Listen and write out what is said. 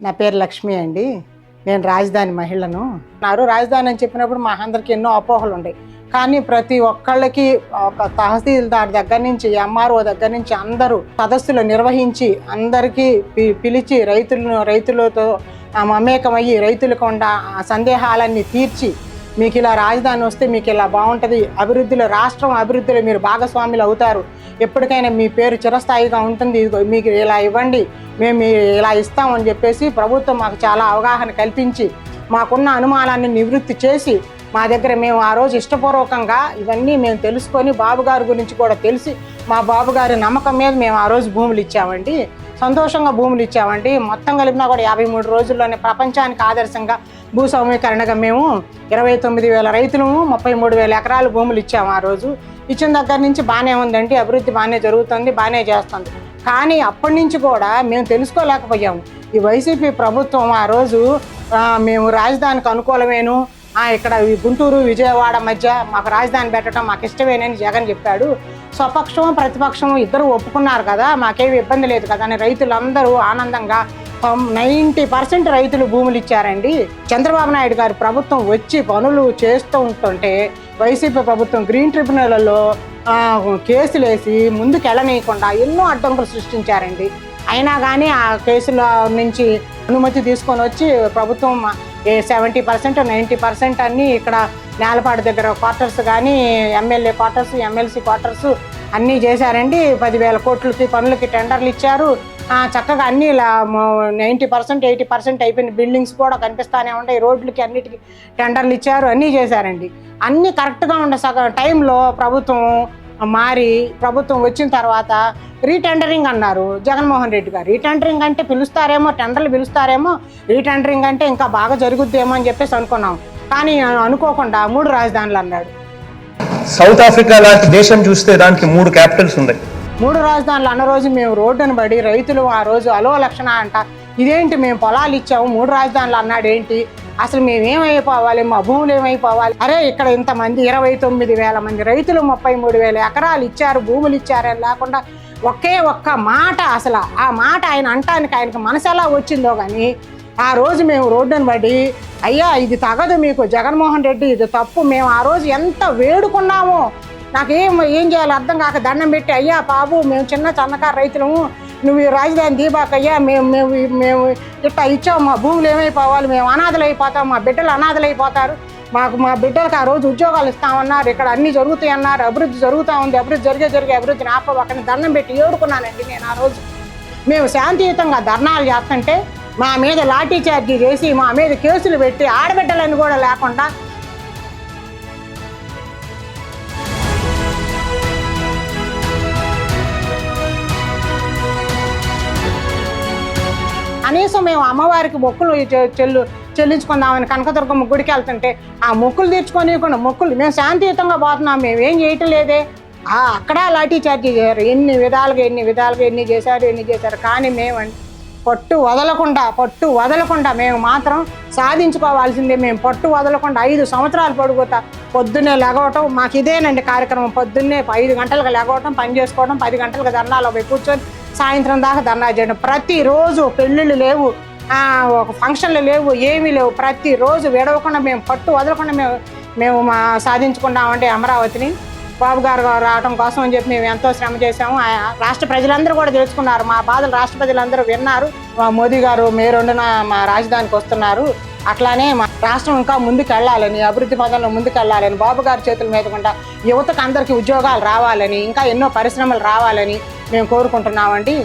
నా పేరు లక్ష్మి అండి. నేను రాజధాని మహిళను. నారు రాజధాని అని చెప్పినప్పుడు మా అందరికి ఎన్నో అపోహలు ఉన్నాయి కానీ ప్రతి ఒక్కళ్ళకి ఒక తహసీల్దార్ దగ్గర నుంచి ఎంఆర్ఓ దగ్గర నుంచి అందరూ సదస్సులు నిర్వహించి అందరికీ పి- పిలిచి రైతులను రైతులతో మమేకమయ్యి రైతులకు ఉన్న ఆ సందేహాలన్నీ తీర్చి మీకు ఇలా రాజధాని వస్తే మీకు ఇలా బాగుంటుంది. అభివృద్ధిలో రాష్ట్రం అభివృద్ధిలో మీరు భాగస్వాములు అవుతారు. ఎప్పటికైనా మీ పేరు చిరస్థాయిగా ఉంటుంది. ఇదిగో మీకు ఇలా ఇవ్వండి. మేము ఇలా ఇస్తామని చెప్పేసి ప్రభుత్వం మాకు చాలా అవగాహన కల్పించి మాకున్న అనుమానాన్ని నివృత్తి చేసి మా దగ్గర మేము ఆ రోజు ఇష్టపూర్వకంగా ఇవన్నీ మేము తెలుసుకొని బాబుగారి గురించి కూడా తెలిసి మా బాబుగారి నమ్మకం మీద మేము ఆ రోజు భూములు ఇచ్చామండి. సంతోషంగా భూములు ఇచ్చామండి. మొత్తం కలిపినా కూడా యాభై మూడు రోజుల్లోనే ప్రపంచానికి ఆదర్శంగా భూస్వామీకరణగా మేము ఇరవై తొమ్మిది వేల రైతులము ముప్పై మూడు వేల ఎకరాలు భూములు ఇచ్చాము ఆ రోజు. ఇచ్చిన దగ్గర నుంచి బాగానే ఉందండి అభివృద్ధి బాగానే జరుగుతుంది బాగానే చేస్తుంది. కానీ అప్పటి నుంచి కూడా మేము తెలుసుకోలేకపోయాము. ఈ వైసీపీ ప్రభుత్వం ఆ రోజు మేము రాజధానికి అనుకూలమేను ఇక్కడ ఈ గుంటూరు విజయవాడ మధ్య మాకు రాజధాని పెట్టడం మాకు ఇష్టమేనని జగన్ చెప్పాడు. స్వపక్షం ప్రతిపక్షం ఇద్దరు ఒప్పుకున్నారు కదా మాకేమి ఇబ్బంది లేదు కదా అని రైతులందరూ ఆనందంగా నైంటీ పర్సెంట్ రైతులు భూములు ఇచ్చారండి. చంద్రబాబు నాయుడు గారి ప్రభుత్వం వచ్చి పనులు చేస్తూ ఉంటుంటే వైసీపీ ప్రభుత్వం గ్రీన్ ట్రిబ్యునల్లో కేసులేసి కేసులు వేసి ముందుకు వెళ్ళనీయకుండా ఎన్నో అడ్డంకులు సృష్టించారండి. అయినా కానీ ఆ కేసుల నుంచి అనుమతి తీసుకొని వచ్చి ప్రభుత్వం ఏ సెవెంటీ పర్సెంట్ నైంటీ పర్సెంట్ అన్నీ ఇక్కడ నేలపాడు దగ్గర క్వార్టర్స్ కానీ ఎమ్మెల్యే క్వార్టర్స్ ఎమ్మెల్సీ క్వార్టర్స్ అన్నీ చేశారండి. పదివేల కోట్లకి పనులకి టెండర్లు ఇచ్చారు. చక్కగా అన్ని నైంటీ పర్సెంట్ ఎయిటీ పర్సెంట్ అయిపోయిన బిల్డింగ్స్ కూడా కనిపిస్తానే ఉంటాయి. రోడ్లకి అన్నిటికీ టెండర్లు ఇచ్చారు. అన్నీ చేశారండి. అన్నీ కరెక్ట్గా ఉండే సగం టైంలో ప్రభుత్వం మారి ప్రభుత్వం వచ్చిన తర్వాత రీటెండరింగ్ అన్నారు. జగన్మోహన్ రెడ్డి గారు. రీటెండరింగ్ అంటే పిలుస్తారేమో టెండర్లు పిలుస్తారేమో రీటెండరింగ్ అంటే ఇంకా బాగా జరుగుద్దేమో అని చెప్పేసి అనుకున్నాం. కానీ అనుకోకుండా మూడు రాజధానులు అన్నాడు. సౌత్ ఆఫ్రికా లాంటి దేశం చూస్తే దానికి మూడు క్యాపిటల్స్ ఉన్నాయి. మూడు రాజధానులు అన్న రోజు మేము రోడ్డును పడి రైతులు ఆ రోజు అలో లక్షణ అంట ఇదేంటి మేము పొలాలు ఇచ్చాము మూడు రాజధానులు అన్నాడు ఏంటి అసలు మేము ఏమైపోవాలి? మా భూములు ఏమైపోవాలి? అరే ఇక్కడ ఇంతమంది ఇరవై తొమ్మిది వేల మంది రైతులు ముప్పై మూడు వేల ఎకరాలు ఇచ్చారు భూములు ఇచ్చారని లేకుండా ఒకే ఒక్క మాట అసలు ఆ మాట ఆయన అంటానికి ఆయనకు మనసు ఎలా వచ్చిందో కానీ ఆ రోజు మేము రోడ్డును పడి అయ్యా ఇది తగదు మీకు జగన్మోహన్ రెడ్డి ఇది తప్పు. మేము ఆ రోజు ఎంత వేడుకున్నామో నాకేం ఏం చేయాలో అర్థం కాక దండం పెట్టి అయ్యా బాబు మేము చిన్న సన్నకారు రైతులము. నువ్వు ఈ రాజధాని దీబాకయ్యా మేము మేము మేము ఇట్లా ఇచ్చావు మా భూములు ఏమైపోవాలి మేము అనాథలు అయిపోతాం మా బిడ్డలు అనాథలు అయిపోతారు. మాకు మా బిడ్డలకు ఆ రోజు ఉద్యోగాలు ఇస్తామన్నారు. ఇక్కడ అన్నీ జరుగుతాయి అన్నారు. అభివృద్ధి జరుగుతూ ఉంది. అభివృద్ధి జరిగే జరిగే అభివృద్ధిని ఆపవక్కని దండం పెట్టి ఏడుకున్నానండి నేను ఆ రోజు. మేము శాంతియుతంగా ధర్నాలు చేస్తుంటే మా మీద లాఠీ చార్జీ చేసి మా మీద కేసులు పెట్టి ఆడబిడ్డలని కూడా లేకుండా కనీసం మేము అమ్మవారికి మొక్కులు చెల్లు చెల్లించుకుందామని కనకదుర్గమ్మ గుడికి వెళ్తుంటే ఆ మొక్కులు తీర్చుకోనివ్వకుండా మొక్కులు మేము శాంతియుతంగా పోతున్నాం మేము ఏం చేయటం లేదే. ఆ అక్కడ లాఠీ చార్జీ చేశారు. ఎన్ని విధాలుగా ఎన్ని విధాలుగా ఎన్ని చేశారు ఎన్ని చేశారు. కానీ మేము పట్టు వదలకుండా పట్టు వదలకుండా మేము మాత్రం సాధించుకోవాల్సిందే. మేము పట్టు వదలకుండా ఐదు సంవత్సరాలు పడుగుతా. పొద్దున్నే లెగవటం మాకు ఇదేనండి కార్యక్రమం. పొద్దున్నే ఐదు గంటలకు లెగవటం పని చేసుకోవడం పది గంటలకు ధర్నాలో పోయి కూర్చొని సాయంత్రం దాకా ధర్నా చేయడం. ప్రతిరోజు పెళ్ళిళ్ళు లేవు ఒక ఫంక్షన్లు లేవు ఏమీ లేవు. ప్రతిరోజు విడవకుండా మేము పట్టు వదలకుండా మేము మేము మా సాధించుకున్నామంటే అమరావతిని. బాబు గారు రావడం కోసం అని చెప్పి మేము ఎంతో శ్రమ చేశాము. రాష్ట్ర ప్రజలందరూ కూడా తెలుసుకున్నారు. మా బాధలు రాష్ట్ర ప్రజలందరూ విన్నారు. మా మోదీ గారు మే రెండున మా రాజధానికి వస్తున్నారు. అట్లానే మా రాష్ట్రం ఇంకా ముందుకు వెళ్ళాలని అభివృద్ధి పదంలో ముందుకు వెళ్ళాలని బాబు గారి చేతుల మీద కూడా యువతకు అందరికీ ఉద్యోగాలు రావాలని ఇంకా ఎన్నో పరిశ్రమలు రావాలని మేము కోరుకుంటున్నామండి.